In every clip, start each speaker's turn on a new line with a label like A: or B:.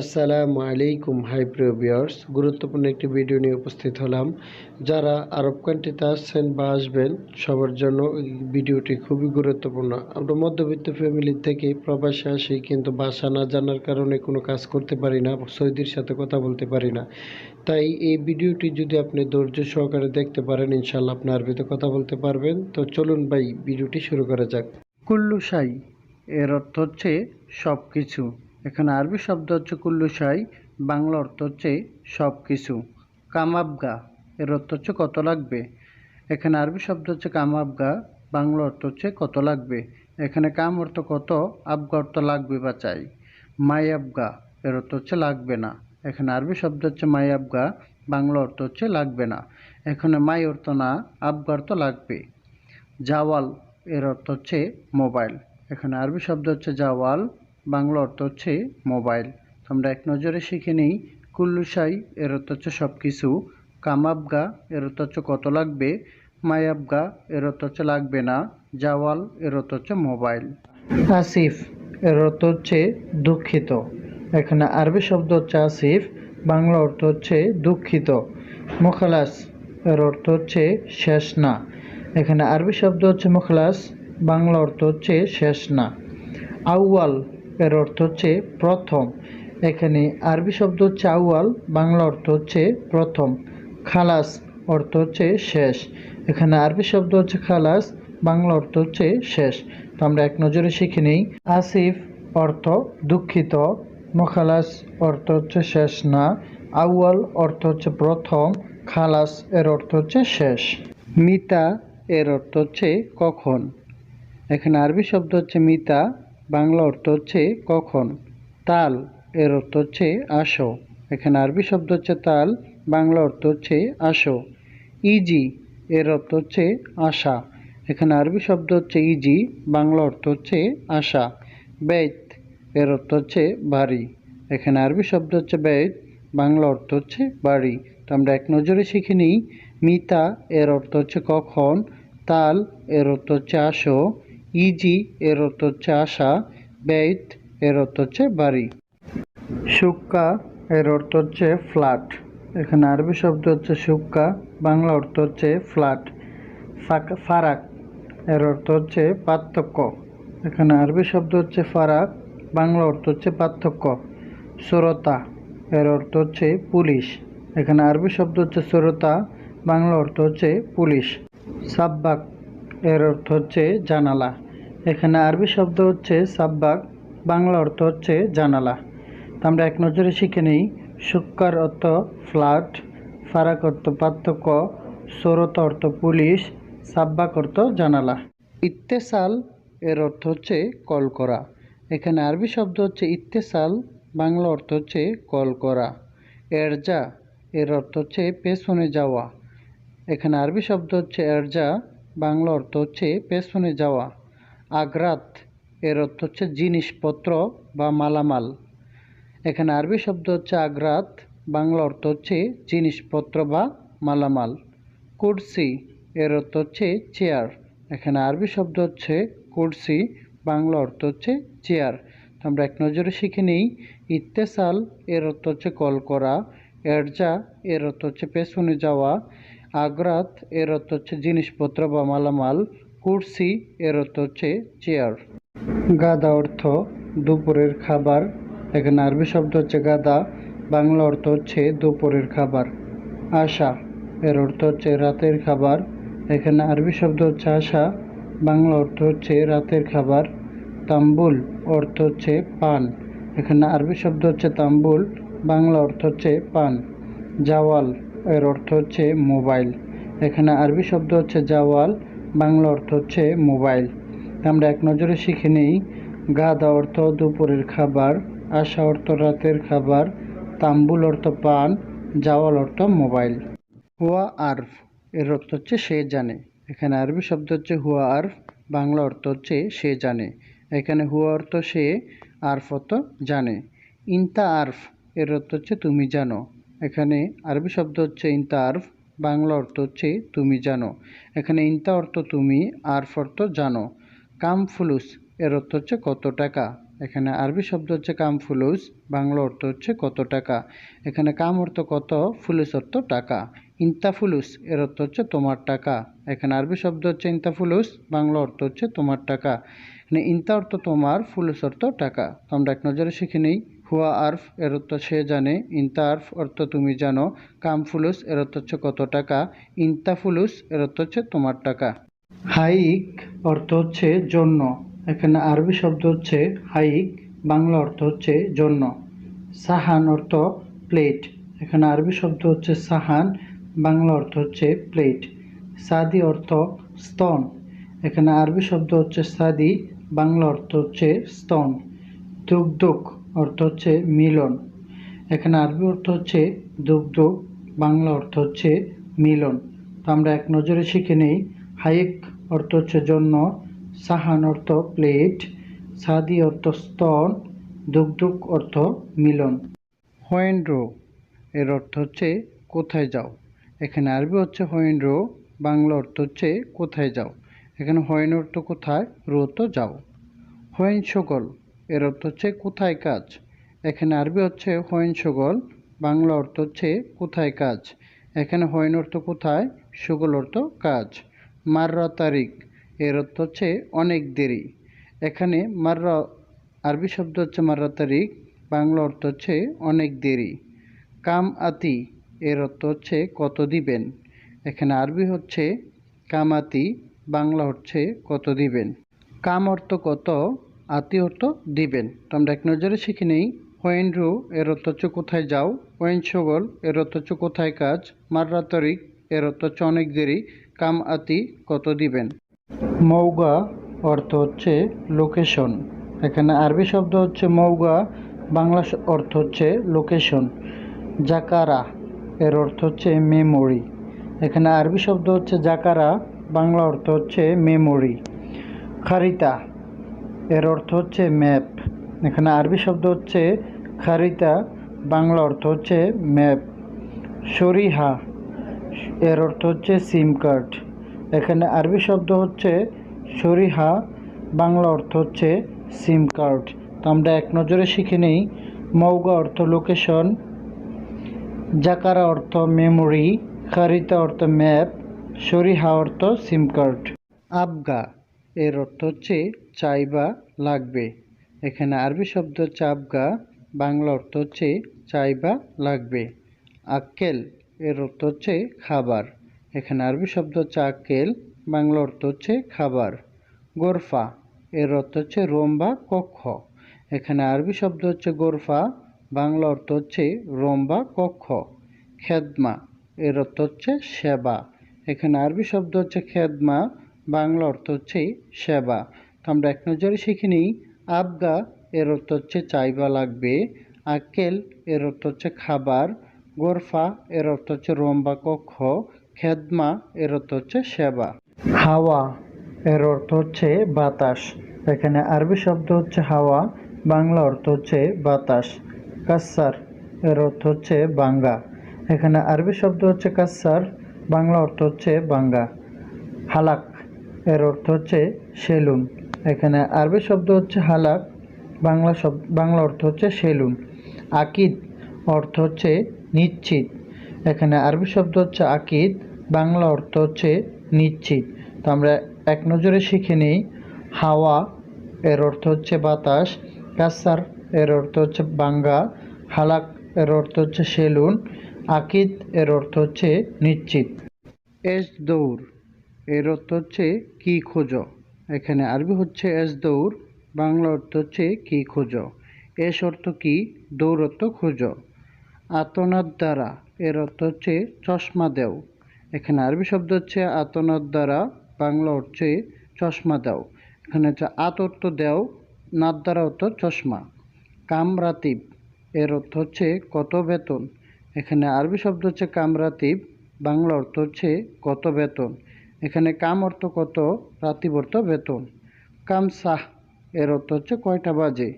A: আসসালামু আলাইকুম, হাই প্রিয় ভিউয়ার্স। গুরুত্বপূর্ণ একটি ভিডিও নিয়ে উপস্থিত হলাম। যারা আরব কান্ট্রিতে আসছেন বা আসবেন, সবার জন্য ভিডিওটি খুবই গুরুত্বপূর্ণ। আমরা মধ্যবিত্ত ফ্যামিলি থেকে প্রবাসে আসি, কিন্তু বাসা না জানার কারণে কোনো কাজ করতে পারি না সৌদির সাথে কথা বলতে পারি না। তাই এই ভিডিওটি যদি আপনি ধৈর্য সহকারে দেখতে পারেন ইনশাল্লাহ আপনি আরবিতে কথা বলতে পারবেন। তো চলুন ভাই, ভিডিওটি শুরু করা যাক। কুল্লু সাই, এর অর্থ হচ্ছে সব কিছু এখানে আরবি শব্দ হচ্ছে কুল্লু সাই বাংলা অর্থ হচ্ছে সব কিছু কামাবগা, এর অর্থ হচ্ছে কত লাগবে। এখানে আরবি শব্দ হচ্ছে কামাবগা, বাংলা অর্থ হচ্ছে কত লাগবে। এখানে কাম অর্থ কত, আবগা অর্থ লাগবে বা চাই। মাই আবগা এর অর্থ হচ্ছে লাগবে না। এখানে আরবি শব্দ হচ্ছে মাই আবগা বাংলা অর্থ হচ্ছে লাগবে না। এখানে মাই অর্থ না, আবগা অর্থ লাগবে। জাওয়াল, এর অর্থ হচ্ছে মোবাইল। এখানে আরবি শব্দ হচ্ছে জাওয়াল বাংলা অর্থ হচ্ছে মোবাইল। আমরা এক নজরে শিখে নিই, কুল্লুসাই এর অর্থ হচ্ছে সব কিছু কামাবগা এর অর্থ হচ্ছে কত লাগবে, মায়াবগা এর অর্থ হচ্ছে লাগবে না, জাওয়াল এর অর্থ হচ্ছে মোবাইল। আসিফ এর অর্থ হচ্ছে দুঃখিত। এখানে আরবি শব্দ হচ্ছে আসিফ, বাংলা অর্থ হচ্ছে দুঃখিত। মোখালাস এর অর্থ হচ্ছে শেষ না। এখানে আরবি শব্দ হচ্ছে মুখলাস, বাংলা অর্থ হচ্ছে শেষ না। আউয়াল এর অর্থ হচ্ছে প্রথম। এখানে আরবি শব্দ আউয়াল বাংলা অর্থ হচ্ছে প্রথম। খালাস অর্থ হচ্ছে শেষ। এখানে আরবি শব্দ হচ্ছে খালাস, বাংলা অর্থ হচ্ছে শেষ। তো আমরা এক নজরে শিখে নিই। আসিফ অর্থ দুঃখিত, মোখালাস অর্থ হচ্ছে শেষ না। আউয়াল অর্থ হচ্ছে প্রথম, খালাস এর অর্থ হচ্ছে শেষ। মিতা এর অর্থ হচ্ছে কখন। এখানে আরবি শব্দ হচ্ছে মিতা বাংলা অর্থ হচ্ছে কখন? তাল এর অর্থ হচ্ছে আসো। এখানে আরবি শব্দ হচ্ছে তাল, বাংলা অর্থ হচ্ছে আসো। ইজি এর অর্থ হচ্ছে আশা। এখানে আরবি শব্দ হচ্ছে ইজি, বাংলা অর্থ হচ্ছে আশা। বেত এর অর্থ হচ্ছে বাড়ি। এখানে আরবি শব্দ হচ্ছে বেত, বাংলা অর্থ হচ্ছে বাড়ি। তো আমরা এক নজরে শিখে নিই, মিতা এর অর্থ হচ্ছে কখন, তাল এর অর্থ হচ্ছে আসো। ইজি এর অর্থ হচ্ছে আশা বেত এর অর্থ হচ্ছে বাড়ি। সুক্কা এর অর্থ হচ্ছে ফ্ল্যাট। এখানে আরবি শব্দ হচ্ছে সুক্কা, বাংলা অর্থ হচ্ছে ফ্ল্যাট। ফারাক এর অর্থ হচ্ছে পার্থক্য। এখানে আরবি শব্দ হচ্ছে ফারাক, বাংলা অর্থ হচ্ছে পার্থক্য। সুরতা এর অর্থ হচ্ছে পুলিশ। এখানে আরবি শব্দ হচ্ছে সুরতা, বাংলা অর্থ হচ্ছে পুলিশ। সাব্বাক এর অর্থ হচ্ছে জানালা। এখানে আরবি শব্দ হচ্ছে সাব্বাক, বাংলা অর্থ হচ্ছে জানালা। তো আমরা এক নজরে শিখে নিই, সুক্কার অর্থ ফ্লাট ফারাক অর্থ পার্থক্য, সরত অর্থ পুলিশ, সাব্বাক অর্থ জানালা। ইত্তেসাল এর অর্থ হচ্ছে কল করা। এখানে আরবি শব্দ হচ্ছে ইত্তেসাল, বাংলা অর্থ হচ্ছে কল করা। এরজা এর অর্থ হচ্ছে পেছনে যাওয়া। এখানে আরবি শব্দ হচ্ছে এরজা, বাংলা অর্থ হচ্ছে পেছনে যাওয়া। আগ্রাত, এর অর্থ হচ্ছে জিনিসপত্র বা মালামাল। এখানে আরবি শব্দ হচ্ছে আগ্রাত, বাংলা অর্থ হচ্ছে জিনিসপত্র বা মালামাল। কুরসি, এর অর্থ হচ্ছে চেয়ার। এখানে আরবি শব্দ হচ্ছে কুরসি, বাংলা অর্থ হচ্ছে চেয়ার। তো আমরা এক নজরে শিখে নিই, ইত্তেসাল, এর অর্থ হচ্ছে কল করা, এরজা, এর অর্থ হচ্ছে পেছনে যাওয়া, আগ্রাত, এর অর্থ হচ্ছে জিনিসপত্র বা মালামাল কুরসি এর অর্থ হচ্ছে চেয়ার গাদা অর্থ দুপুরের খাবার। এখানে আরবি শব্দ হচ্ছে গাদা, বাংলা অর্থ হচ্ছে দুপুরের খাবার। আশা এর অর্থ হচ্ছে রাতের খাবার। এখানে আরবি শব্দ হচ্ছে আশা, বাংলা অর্থ হচ্ছে রাতের খাবার। তাম্বুল অর্থ হচ্ছে পান। এখানে আরবি শব্দ হচ্ছে তাম্বুল, বাংলা অর্থ হচ্ছে পান। জাওয়াল এর অর্থ হচ্ছে মোবাইল। এখানে আরবি শব্দ হচ্ছে জাওয়াল বাংলা অর্থ হচ্ছে মোবাইল। আমরা এক নজরে শিখে নিই গাদা অর্থ, দুপুরের খাবার, আশা অর্থ, রাতের খাবার, তাম্বুল অর্থ, পান, জাওয়াল অর্থ, মোবাইল। হুয়া আরফ, এর অর্থ হচ্ছে সে জানে। এখানে আরবি শব্দ হচ্ছে হুয়া আরফ, বাংলা অর্থ হচ্ছে সে জানে। এখানে হুয়া অর্থ সে, আরফ অর্থ জানে। ইনতা আরফ, এর অর্থ হচ্ছে তুমি জানো। এখানে আরবি শব্দ হচ্ছে ইনতা আরফ বাংলা অর্থ হচ্ছে তুমি জানো। এখানে ইনতা অর্থ তুমি, আরফ অর্থ জানো। কাম ফুলুস, এর অর্থ হচ্ছে কত টাকা। এখানে আরবি শব্দ হচ্ছে কাম ফুলুস, বাংলা অর্থ হচ্ছে কত টাকা। এখানে কাম অর্থ কত, ফুলুস অর্থ টাকা। ইন্তা ফুলুস, এর অর্থ হচ্ছে তোমার টাকা। এখানে আরবি শব্দ হচ্ছে ইন্তা ফুলুস, বাংলা অর্থ হচ্ছে তোমার টাকা। এখানে ইন্তা অর্থ তোমার, ফুলুস অর্থ টাকা। তো আমরা এক নজরে শিখে নিই। হুয়া আর্ফ এর অর্থ সে জানে, ইন্তা আর্ফ অর্থ তুমি জানো, কাম ফুলুস এর অর্থ হচ্ছে কত টাকা, ইন্তা ফুলুস এর অর্থ হচ্ছে তোমার টাকা। হাইক অর্থ হচ্ছে জন্য, এখানে আরবি শব্দ হচ্ছে হাইক, বাংলা অর্থ হচ্ছে জন্য। সাহান অর্থ প্লেট, এখানে আরবি শব্দ হচ্ছে সাহান, বাংলা অর্থ হচ্ছে প্লেট। সাদি অর্থ স্তন, এখানে আরবি শব্দ হচ্ছে সাদি, বাংলা অর্থ হচ্ছে স্তন। দুগ্ধক অর্থ হচ্ছে মিলন। এখানে আরবি অর্থ হচ্ছে দুগ্ধ, বাংলা অর্থ হচ্ছে মিলন। তো আমরা এক নজরে শিখে নেই, হাইক অর্থ হচ্ছে জন্য, সাহান অর্থ প্লেট, সাদি অর্থ স্তন, দুগ্ধক অর্থ মিলন। হোয়েন্ড্রো এর অর্থ হচ্ছে কোথায় যাও। এখানে আরবি হচ্ছে হোয়েন্ড্রো বাংলা অর্থ হচ্ছে কোথায় যাও। এখানে হোয়েন অর্থ কোথায়, রো তো যাও। হোয়েন সগল এর অর্থ হচ্ছে কোথায় কাজ। এখানে আরবি হচ্ছে হোয়েন সুগল, বাংলা অর্থ হচ্ছে কোথায় কাজ। এখানে হোয়েন অর্থ কোথায়, সুগল অর্থ কাজ। মাররা তারিখ, এর অর্থ হচ্ছে অনেক দেরি। এখানে মাররা, আরবি শব্দ হচ্ছে মাররা তারিখ, বাংলা অর্থ হচ্ছে অনেক দেরি। কাম আতি, এর অর্থ হচ্ছে কত দিবেন। এখানে আরবি হচ্ছে কামাতি বাংলা হচ্ছে কত দিবেন। কাম অর্থ কত আতি অর্থ দিবেন। তো আমরা এক নজরে শিখে নেই, হোয়েন রু, এর অর্থ হচ্ছে কোথায় যাও? হোয়েন সগল, এর অর্থ হচ্ছে কোথায় কাজ? মাররা তরিক, এর অর্থ হচ্ছে অনেক দেরি। কাম আতি, কত দিবেন? মৌগা, অর্থ হচ্ছে লোকেশন। এখানে আরবি শব্দ হচ্ছে মৌগা, বাংলা অর্থ হচ্ছে লোকেশন। জাকারা, এর অর্থ হচ্ছে মেমোরি। এখানে আরবি শব্দ হচ্ছে জাকারা, বাংলা অর্থ হচ্ছে মেমোরি। খারিতা এর অর্থ হচ্ছে ম্যাপ। এখানে আরবি শব্দ হচ্ছে খারিতা, বাংলা অর্থ হচ্ছে ম্যাপ। শরিহা, এর অর্থ হচ্ছে সিম কার্ড। এখানে আরবি শব্দ হচ্ছে শরিহা, বাংলা অর্থ হচ্ছে সিম কার্ড। তো আমরা এক নজরে শিখে নেই, মৌগা অর্থ লোকেশন, জাকারা অর্থ মেমোরি, খারিতা অর্থ ম্যাপ, শরিহা অর্থ সিম কার্ড। আবগা এর অর্থ হচ্ছে চাই বা লাগবে। এখানে আরবি শব্দ হচ্ছে আবগা বাংলা অর্থ হচ্ছে চাই বা লাগবে। আক্কেল এর অর্থ হচ্ছে খাবার। এখানে আরবি শব্দ আক্কেল বাংলা অর্থ হচ্ছে খাবার। গোরফা এর অর্থ হচ্ছে রোম বা কক্ষ। এখানে আরবি শব্দ হচ্ছে গোরফা, বাংলা অর্থ হচ্ছে রোম বা কক্ষ। খেদমা এর অর্থ হচ্ছে সেবা। এখানে আরবি শব্দ হচ্ছে খেদমা বাংলা অর্থ হচ্ছে সেবা। তো আমরা এক নজরে শিখে নিই আবগা এর অর্থ হচ্ছে চাইবা লাগবে, আকেল এর অর্থ হচ্ছে খাবার, গোরফা এর অর্থ হচ্ছে রোম বা কক্ষ, খেদমা এর অর্থ হচ্ছে সেবা। হাওয়া এর অর্থ হচ্ছে বাতাস, এখানে আরবি শব্দ হচ্ছে হাওয়া, বাংলা অর্থ হচ্ছে বাতাস। কাসার এর অর্থ হচ্ছে বাঙ্গা, এখানে আরবি শব্দ হচ্ছে কাসার বাংলা অর্থ হচ্ছে বাঙ্গা। হালাক এর অর্থ হচ্ছে সেলুন। এখানে আরবি শব্দ হচ্ছে হালাক, বাংলা শব্দ বাংলা অর্থ হচ্ছে সেলুন। আকিদ অর্থ হচ্ছে নিশ্চিত। এখানে আরবি শব্দ হচ্ছে আকিদ, বাংলা অর্থ হচ্ছে নিশ্চিত। তো আমরা এক নজরে শিখে নিই, হাওয়া এর অর্থ হচ্ছে বাতাস, কাসার এর অর্থ হচ্ছে বাঙ্গা, হালাক এর অর্থ হচ্ছে সেলুন, আকিদ এর অর্থ হচ্ছে নিশ্চিত। এস দৌড়। এর অর্থ হচ্ছে, কি খোঁজো? এখানে আরবি হচ্ছে, এস দৌড় বাংলা অর্থ হচ্ছে, কি খোঁজো? এস অর্থ কি? দৌড় অর্থ, খোঁজো আতনার দ্বারা এর অর্থ হচ্ছে, চশমা দেও এখানে আরবি শব্দ হচ্ছে আতনার দ্বারা বাংলা হচ্ছে, চশমা দাও এখানে হচ্ছে, আত অর্থ, দেও নাদ দ্বারা অর্থ, চশমা কামরাতিব এর অর্থ হচ্ছে, কত বেতন এখানে আরবি শব্দ হচ্ছে কামরাতিব বাংলা অর্থ হচ্ছে, কত বেতন এখানে কাম অর্থ কত রাতিব অর্থ বেতন। কাম সাহ এর অর্থ হচ্ছে কয়টা বাজে।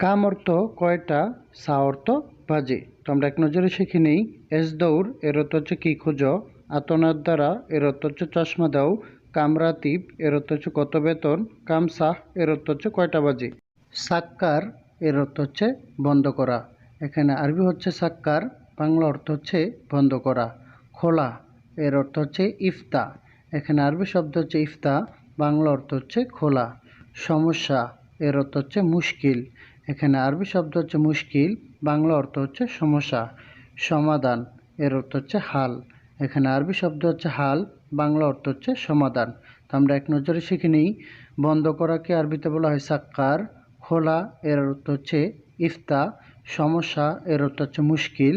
A: কাম অর্থ কয়টা, সা অর্থ বাজে। তো আমরা এক নজরে শিখে নেই, এস দৌড় এর অর্থ হচ্ছে কি খুঁজো, আতনার দ্বারা এর অর্থ হচ্ছে চশমা দাও। কামরাতিব এর অর্থ হচ্ছে কত বেতন, কাম সাহ এর অর্থ হচ্ছে কয়টা বাজে। সাক্কার এর অর্থ হচ্ছে বন্ধ করা। এখানে আরবি হচ্ছে সাক্কার, বাংলা অর্থ হচ্ছে বন্ধ করা। খোলা এর অর্থ হচ্ছে ইফতা। এখানে আরবি শব্দ হচ্ছে ইফতা, বাংলা অর্থ হচ্ছে খোলা। সমস্যা, এর অর্থ হচ্ছে মুশকিল। এখানে আরবি শব্দ হচ্ছে মুশকিল, বাংলা অর্থ হচ্ছে সমস্যা। সমাধান, এর অর্থ হচ্ছে হাল। এখানে আরবি শব্দ হচ্ছে হাল, বাংলা অর্থ হচ্ছে সমাধান। তো আমরা এক নজরে শিখে নিই, বন্ধ করাকে আরবিতে বলা হয় সাক্কার, খোলা, এর অর্থ হচ্ছে ইফতা। সমস্যা, এর অর্থ হচ্ছে মুশকিল।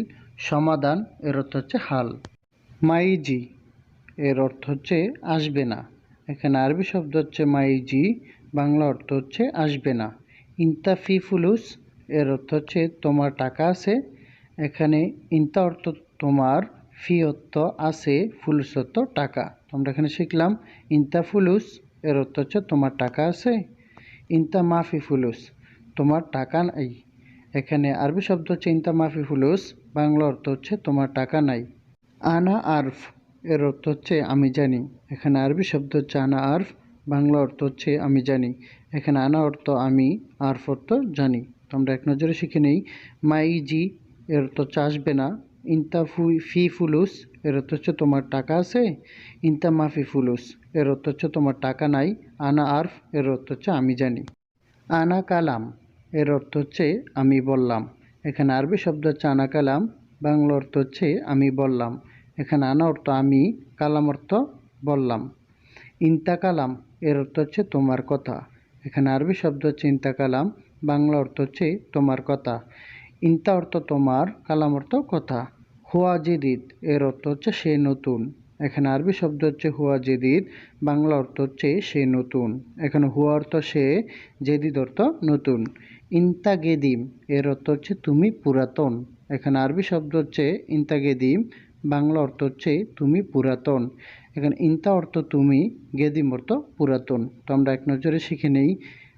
A: সমাধান, এর অর্থ হচ্ছে হাল। মাইজি এর অর্থ হচ্ছে আসবে না। এখানে আরবি শব্দ হচ্ছে মাইজি বাংলা অর্থ হচ্ছে আসবে না। ইন্তা ফি ফুলুস, এর অর্থ হচ্ছে তোমার টাকা আছে। এখানে ইন্তা অর্থ তোমার, ফি অর্থ আছে, ফুলুস অর্থ টাকা। আমরা এখানে শিখলাম ইন্তা ফুলুস, এর অর্থ হচ্ছে তোমার টাকা আছে। ইন্তা মাফি ফুলুস, তোমার টাকা নাই। এখানে আরবি শব্দ হচ্ছে ইন্তা মাফি ফুলুস, বাংলা অর্থ হচ্ছে তোমার টাকা নাই। আনা আরফ এর অর্থ হচ্ছে আমি জানি। এখানে আরবি শব্দ হচ্ছে আনা আরফ, বাংলা অর্থ হচ্ছে আমি জানি। এখানে আনা অর্থ আমি, আরফ অর্থ জানি। তো আমরা এক নজরে শিখে নেই। মাই জি, এর অর্থ আসবে না। ইন্তা ফু, ফি ফুলুস, এর অর্থ হচ্ছে তোমার টাকা আছে। ইন্তা মাফি ফুলুস, এর অর্থ হচ্ছে তোমার টাকা নাই। আনা আরফ, এর অর্থ হচ্ছে আমি জানি। আনা কালাম, এর অর্থ হচ্ছে আমি বললাম। এখানে আরবি শব্দ হচ্ছে আনা কালাম, বাংলা অর্থ হচ্ছে আমি বললাম। এখানে আনা অর্থ আমি, কালাম অর্থ বললাম। ইন্তা কালাম এর অর্থ হচ্ছে তোমার কথা। এখানে আরবি শব্দ হচ্ছে ইন্তা কালাম বাংলা অর্থ হচ্ছে তোমার কথা। ইন্তা অর্থ তোমার, কালাম অর্থ কথা। হুয়া জেদিদ, এর অর্থ হচ্ছে সে নতুন। এখানে আরবি শব্দ হচ্ছে হুয়া জেদিদ, বাংলা অর্থ হচ্ছে সে নতুন। এখানে হুয়া অর্থ সে, জেদিদ অর্থ নতুন। ইন্তা গেদিম, এর অর্থ হচ্ছে তুমি পুরাতন। এখানে আরবি শব্দ হচ্ছে ইন্তা গেদিম বাংলা অর্থ হচ্ছে তুমি পুরাতন। এখানে ইন্তা অর্থ তুমি, গেদিম অর্থ পুরাতন। তো আমরা এক নজরে শিখে নেই,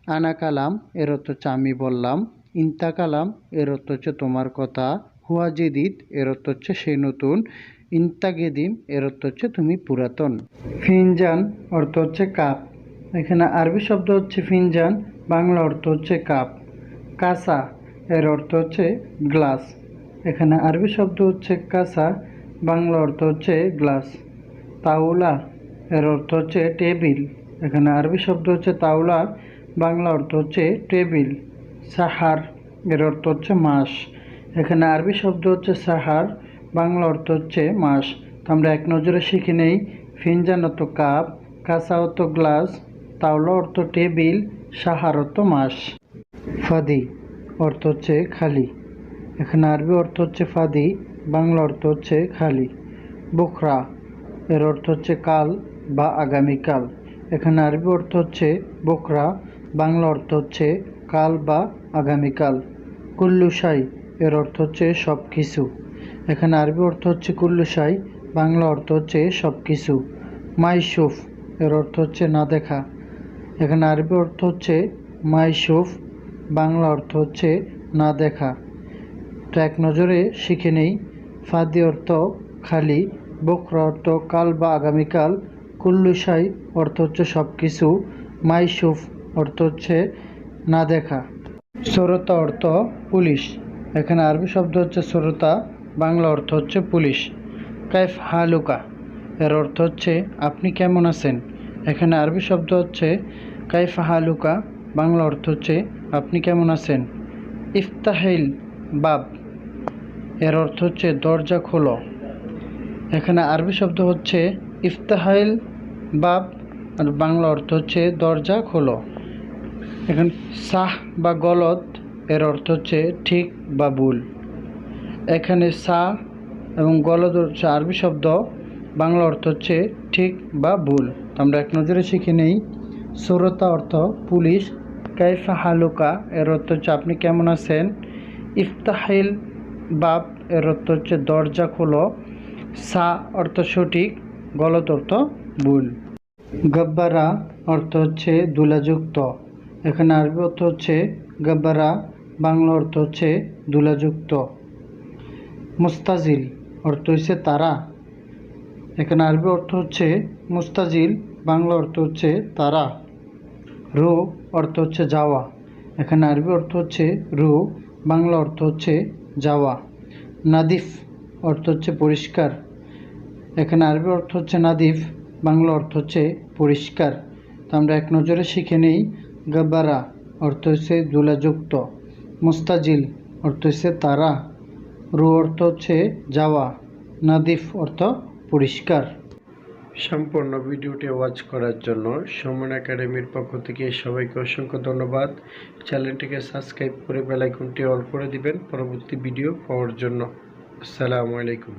A: আনা কালাম, এর অর্থ হচ্ছে আমি বললাম। ইন্তা কালাম, এর অর্থ হচ্ছে তোমার কথা। হুয়া জেদিদ, এর অর্থ হচ্ছে সে নতুন। ইন্তা গেদিম, এর অর্থ হচ্ছে তুমি পুরাতন। ফিনজান অর্থ হচ্ছে কাপ। এখানে আরবি শব্দ হচ্ছে ফিনজান, বাংলা অর্থ হচ্ছে কাপ। কাসা, এর অর্থ হচ্ছে গ্লাস। এখানে আরবি শব্দ হচ্ছে কাসা বাংলা অর্থ হচ্ছে গ্লাস। তাওলা এর অর্থ হচ্ছে টেবিল। এখানে আরবি শব্দ হচ্ছে তাওলা, বাংলা অর্থ হচ্ছে টেবিল। সাহার এর অর্থ হচ্ছে মাস। এখানে আরবি শব্দ হচ্ছে সাহার, বাংলা অর্থ হচ্ছে মাস। তো আমরা এক নজরে শিখে নেই, ফিনজান অত কাপ, কাঁচা অত গ্লাস, তাওলা অর্থ টেবিল, সাহার অর্থ মাস। ফাদি অর্থ হচ্ছে খালি। এখানে আরবি অর্থ হচ্ছে ফাদি। বাংলা অর্থ হচ্ছে খালি বোখরা এর অর্থ হচ্ছে কাল বা আগামীকাল এখানে আরবি অর্থ হচ্ছে বোখরা বাংলা অর্থ হচ্ছে কাল বা আগামীকাল কুল্লুসাই এর অর্থ হচ্ছে সব কিছু এখানে আরবি অর্থ হচ্ছে কুল্লুসাই বাংলা অর্থ হচ্ছে সব কিছু মাইসুফ এর অর্থ হচ্ছে না দেখা এখানে আরবি অর্থ হচ্ছে মাইসুফ বাংলা অর্থ হচ্ছে না দেখা তো এক নজরে শিখে নেই ফাদি অর্থ খালি, বকরা অর্থ কাল বা আগামীকাল, কুল্লুসাই অর্থ হচ্ছে সব কিছু মাইসুফ অর্থ হচ্ছে না দেখা। সরতা অর্থ পুলিশ, এখানে আরবি শব্দ হচ্ছে সরতা, বাংলা অর্থ হচ্ছে পুলিশ। কাইফ হালুকা, এর অর্থ হচ্ছে আপনি কেমন আছেন? এখানে আরবি শব্দ হচ্ছে কাইফ হালুকা, বাংলা অর্থ হচ্ছে আপনি কেমন আছেন? ইফতাহিল, বাব এর অর্থ হচ্ছে দরজা খোলো। এখানে আরবি শব্দ হচ্ছে ইফতাহাইল বাব আর বাংলা অর্থ হচ্ছে দরজা খোলো। এখন সাহ বা গলত এর অর্থ হচ্ছে ঠিক বা ভুল। এখানে সা এবং গলদ হচ্ছে আরবি শব্দ, বাংলা অর্থ হচ্ছে ঠিক বা ভুল। আমরা এক নজরে শিখে নেই, সুরতা অর্থ পুলিশ, কাইফা হালুকা এর অর্থ হচ্ছে আপনি কেমন আছেন ইফতাহিল বাব এর অর্থ হচ্ছে দরজা খোলো সা অর্থ সঠিক গলত অর্থ ভুল গব্বারা অর্থ হচ্ছে দুলাযুক্ত এখানে আরবি অর্থ হচ্ছে গব্বারা বাংলা অর্থ হচ্ছে দুলাযুক্ত মুস্তাজিল অর্থ হচ্ছে তারা এখানে আরবি অর্থ হচ্ছে মুস্তাজিল বাংলা অর্থ হচ্ছে তারা রো অর্থ হচ্ছে যাওয়া এখানে আরবি অর্থ হচ্ছে রু বাংলা অর্থ হচ্ছে যাওয়া। নাদিফ অর্থ হচ্ছে পরিষ্কার। এখানে আরবি অর্থ হচ্ছে নাদিফ, বাংলা অর্থ হচ্ছে পরিষ্কার। তো আমরা এক নজরে শিখে নেই। গাব্বারা অর্থ হচ্ছে দুলাযুক্ত মুস্তাজিল অর্থ হচ্ছে তারা। রু অর্থ হচ্ছে যাওয়া। নাদিফ অর্থ পরিষ্কার।
B: সম্পূর্ণ ভিডিওটি ওয়াচ করার জন্য সমন একাডেমির পক্ষ থেকে সবাইকে অসংখ্য ধন্যবাদ। চ্যানেলটিকে সাবস্ক্রাইব করে বেলাইকনটি অল করে দিবেন পরবর্তী ভিডিও পাওয়ার জন্য। আসসালামু আলাইকুম।